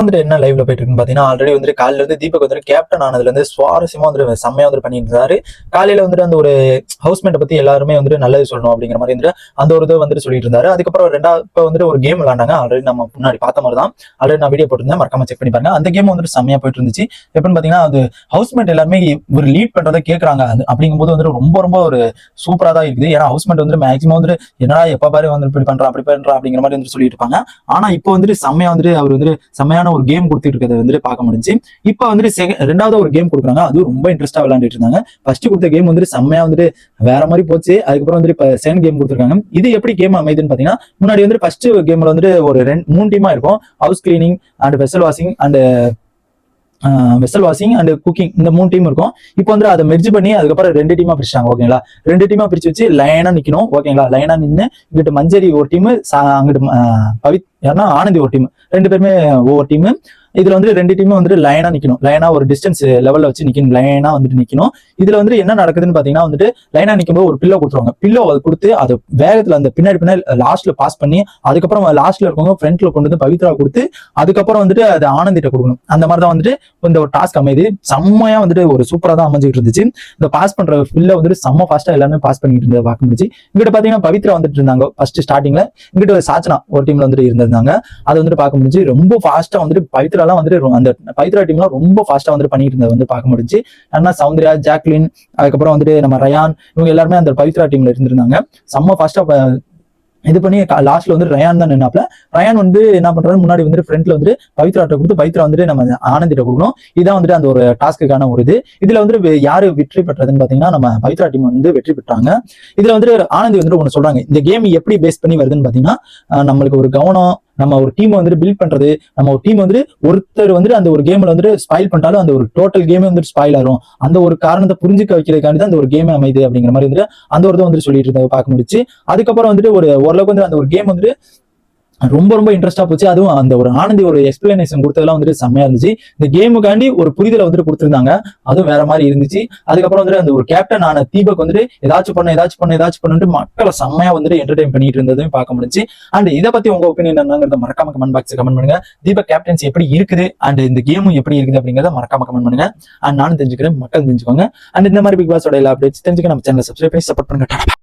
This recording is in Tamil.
வந்துட்டு என்ன லைவ்ல போயிட்டு இருக்குன்னு பாத்தீங்கன்னா ஆல்ரெடி வந்துட்டு காலையில இருந்து தீபக் வந்துட்டு கேப்டன் ஆனதுல இருந்து சுவாரஸ்யமா வந்துட்டு செம்மையா வந்துட்டு பண்ணிட்டு இருந்தாரு. காலையில வந்துட்டு அந்த ஒரு ஹவுஸ்மேட்டை பத்தி எல்லாருமே வந்துட்டு நல்லது சொல்லணும் அப்படிங்கிற மாதிரி வந்துட்டு அந்த ஒரு இதை வந்துட்டு சொல்லிட்டு இருந்தாரு. அதுக்கப்புறம் ரெண்டாவது இப்போ வந்துட்டு ஒரு கேம் விளாண்டாங்க ஆல்ரெடி நம்ம முன்னாடி பார்த்த மாதிரி தான் ஆல்ரெடி நான் வீடியோ போட்டிருந்தேன். மறக்காம செக் பண்ணி பாருங்க. அந்த கேம் வந்துட்டு செம்மையா போயிட்டு இருந்துச்சு. எப்படின்னு பாத்தீங்கன்னா அது ஹவுஸ்மேட் எல்லாருமே ஒரு லீட் பண்றதை கேட்கறாங்க அது அப்படிங்கும்போது வந்துட்டு ரொம்ப ரொம்ப ஒரு சூப்பரா தான் இருக்குது. ஏன்னா ஹவுஸ்மேட் வந்துட்டு மேக்ஸிமம் வந்துட்டு என்னடா எப்ப பாரு வந்து இப்படி பண்றான் அப்படி பண்றான் அப்படிங்கிற மாதிரி வந்து சொல்லிட்டு இருப்பாங்க. ஆனா இப்போ வந்துட்டு செம்மையா வந்துட்டு அவர் வந்துட்டு செம்மையான ஒரு கேம் கொடுத்துட்டு இருக்கிறத வந்துட்டு பார்க்க முடிஞ்சு. இப்போ வந்துட்டு ரெண்டாவது ஒரு கேம் கொடுக்குறாங்க. அது ரொம்ப இன்ட்ரெஸ்டா விளையாண்டுட்டு இருந்தாங்க. ஃபர்ஸ்ட் கொடுத்த கேம் வந்துட்டு செம்மையா வந்துட்டு வேற மாதிரி போச்சு. அதுக்கப்புறம் வந்துட்டு இப்போ செகண்ட் கேம் கொடுத்துருக்காங்க. இது எப்படி கேம் அமைதுன்னு பாத்தீங்கன்னா முன்னாடி வந்து ஃபர்ஸ்ட் கேம்ல வந்துட்டு ஒரு ரெண்டு மூணு டீமா இருக்கும். House cleaning and vessel washing and vessel washing and cooking இந்த மூணு டீம் இருக்கும். இப்போ வந்து அதை மெர்ஜ் பண்ணி அதுக்கப்புறம் ரெண்டு டீமா பிரிச்சாங்க ஓகேங்களா ரெண்டு டீமா பிரிச்சு வச்சு லைனா நிக்கணும். ஓகேங்களா லைனா நின்று இங்கிட்ட மஞ்சரி ஒரு டீம் அங்கிட்டு பவித் யாருன்னா ஆனந்தி ஒரு டீம் ரெண்டு பேருமே ஒவ்வொரு டீம் இதுல வந்து ரெண்டு டீமும் வந்துட்டு லைனா நிக்கணும். லைனா ஒரு டிஸ்டன்ஸ் லெவல்ல வச்சு நிக்கணும். லைனா வந்துட்டு நிக்கணும். இதுல வந்துட்டு என்ன நடக்குதுன்னு பாத்தீங்கன்னா வந்துட்டு லைனா நிக்கும்போது ஒரு பில்லோ கொடுத்துருவாங்க. பில்லோ அது கொடுத்து அது வேகத்துல அந்த பின்னாடி பின்னாடி லாஸ்ட்ல பாஸ் பண்ணி அதுக்கப்புறம் லாஸ்ட்ல இருக்கவங்க ஃப்ரண்ட்ல கொண்டு வந்து பவித்ரா கொடுத்து அதுக்கப்புறம் வந்துட்டு அது ஆனந்திட்ட கொடுக்கணும். அந்த மாதிரி தான் வந்துட்டு இந்த ஒரு டாஸ்க் அமைது செம்மையா வந்துட்டு ஒரு சூப்பரா தான் அமைஞ்சிட்டு இருந்துச்சு. இந்த பாஸ் பண்ற பில்ல வந்துட்டு செம்ம ஃபாஸ்டா எல்லாமே பாஸ் பண்ணிட்டு இருந்ததை பார்க்க முடிஞ்சு இங்கிட்ட பாத்தீங்கன்னா பவித்ரா வந்துட்டு இருந்தாங்க ஃபர்ஸ்ட் ஸ்டார்டிங்ல இங்கிட்ட ஒரு சாச்சனா ஒரு டீம்ல வந்துட்டு இருந்தது இருந்தாங்க அது வந்துட்டு பார்க்க முடிஞ்சு ரொம்ப ஃபாஸ்டா வந்துட்டு பவித்ராலாம் வந்துட்டு அந்த பவித்ரா டீம்லாம் ரொம்ப ஃபாஸ்டா வந்துட்டு பண்ணிட்டு இருந்தது வந்து பார்க்க முடிஞ்சு. ஏன்னா சௌந்தர்யா ஜாக்லின் அதுக்கப்புறம் வந்துட்டு நம்ம ரயான் இவங்க எல்லாருமே அந்த பவித்ரா டீம்ல இருந்திருந்தாங்க. செம்ம ஃபாஸ்டா இது பண்ணி லாஸ்ட்ல வந்து ரயான் தான் நின்னாப்ல. ரயான் வந்து என்ன பண்றாரு முன்னாடி வந்து ஃப்ரண்ட்ல வந்து பவித்ராட்ட கொடுத்து பவித்ரா வந்துட்டு நம்ம ஆனந்திட்ட கொடுக்கணும். இதான் வந்துட்டு அந்த ஒரு டாஸ்க்குக்கான ஒரு இது. இதுல வந்துட்டு யாரு வெற்றி பெற்றதுன்னு பாத்தீங்கன்னா நம்ம பவித்ரா டீம் வந்து வெற்றி பெற்றாங்க. இதுல வந்துட்டு ஆனந்தி வந்துட்டு ஒன்று சொல்றாங்க. இந்த கேம் எப்படி பேஸ் பண்ணி வருதுன்னு பாத்தீங்கன்னா நம்மளுக்கு ஒரு கவனம் நம்ம ஒரு டீம் வந்துட்டு பில்ட் பண்றது நம்ம ஒரு டீம் வந்துட்டு ஒருத்தர் வந்துட்டு அந்த ஒரு கேம்ல வந்துட்டு ஸ்பாயில் பண்ணிட்டாலும் அந்த ஒரு டோட்டல் கேமே வந்துட்டு ஸ்பாயில் ஆகும் அந்த ஒரு காரணத்தை புரிஞ்சுக்க வைக்கிறதுக்காண்டி தான் அந்த ஒரு கேமே அமைது அப்படிங்கிற மாதிரி வந்துட்டு அந்த ஒரு தான் வந்துட்டு சொல்லிட்டு இருந்ததை பார்க்க முடிச்சு அதுக்கப்புறம் வந்துட்டு ஒரு ஓரளவுக்கு வந்து அந்த ஒரு கேம் வந்துட்டு ரொம்ப ரொம்ப இன்ட்ரெஸ்டா போச்சு. அதுவும் அந்த ஒரு ஆனந்தி ஒரு எக்ஸ்பிளனேஷன் கொடுத்ததெல்லாம் வந்துட்டு செம்மையா இருந்துச்சு. இந்த கேமுக்காண்டி ஒரு புரிதலை வந்துட்டு கொடுத்துருந்தாங்க. அதுவும் வேற மாதிரி இருந்துச்சு. அதுக்கப்புறம் வந்துட்டு அந்த ஒரு கேப்டன் ஆன தீபக் வந்துட்டு ஏதாச்சும் பண்ண ஏதாச்சும் பண்ண ஏதாச்சும் பண்ணிட்டு மக்களை செம்மையா வந்துட்டு என்டர்டைன் பண்ணிட்டு இருந்ததையும் பார்க்க முடிஞ்சு அண்ட் இதை பத்தி உங்க ஒப்பீனியன் என்னங்கிறத மறக்காம கமெண்ட் பாக்ஸ் கமெண்ட் பண்ணுங்க. தீபக் கேப்டன்சி எப்படி இருக்குது? அண்ட் இந்த கேமும் எப்படி இருக்குது அப்படிங்கறத மறக்காம கமெண்ட் பண்ணுங்க. அண்ட் நானும் தெரிஞ்சுக்கிறேன். மக்கள் தெரிஞ்சுக்கோங்க. அண்ட் இந்த மாதிரி பிக் பாஸோட எல்லா அப்டேட்ஸ் தெரிஞ்சுக்க நம்ம சேனல் சப்ஸ்கிரைப் பண்ணி சப்போர்ட் பண்ணுங்க.